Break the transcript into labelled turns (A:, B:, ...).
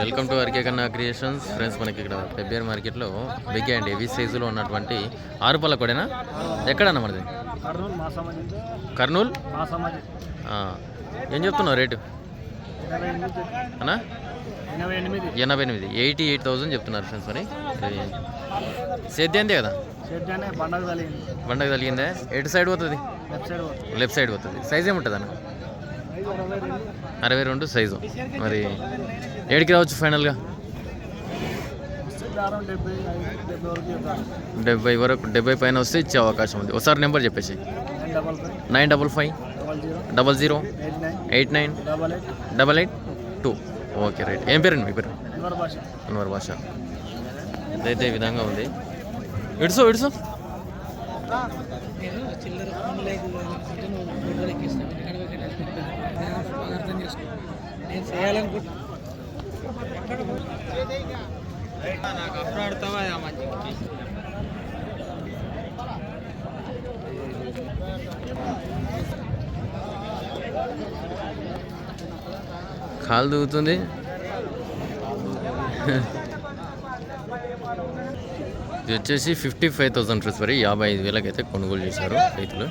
A: Welcome to RK Kanna creations. Friends మనకి ఇక్కడ ఫెబ్రవరి మార్కెట్లో బిగ్ అండ్ హెవీ సైజులో ఉన్నటువంటి ఆరు పళ్ళ కొడేనా? ఎక్కడన్నా మనది?
B: కర్నూలు
A: ఏం చెప్తున్నావు రేటు?
B: ఎనభై ఎనిమిది.
A: అన్నా?
B: ఎనభై ఎనిమిది.
A: ఎయిటీ ఎయిట్ థౌసండ్ చెప్తున్నారు ఫ్రెండ్స్ మరి. ఇది సేద్యందే కదా?
B: పండగ
A: బండకు తగిలిందే. ఎటు సైడ్ పోతుంది?
B: లెఫ్ట్ సైడ్ పోతుంది.
A: సైజ్ ఏముంటుంది అన్న
B: అరవై రెండు
A: సైజు. మరి ఏడికి రావచ్చు ఫైనల్గా?
B: డెబ్బై వరకు
A: డెబ్బై పైన వస్తే ఇచ్చే అవకాశం ఉంది. ఒకసారి నెంబర్ చెప్పేసి.
B: Nine double five
A: double
B: zero eight nine double eight
A: two. Okay right. ఏం పేరండి మీ పేరు?
B: అన్వర్ భాష.
A: ఇదైతే ఈ విధంగా ఉంది. ఇడుసు ఇడుసు.
B: అర్థం చేసుకో నేను చేయాలనుకుంటున్నా నాకు అప్పుడు ఆడతావా
A: కాలు దూగుతుంది ఇది వచ్చేసి ఫిఫ్టీ ఫైవ్ థౌసండ్ రూపీస్ వరకు యాభై ఐదు వేలకైతే కొనుగోలు చేశారు రైతులు.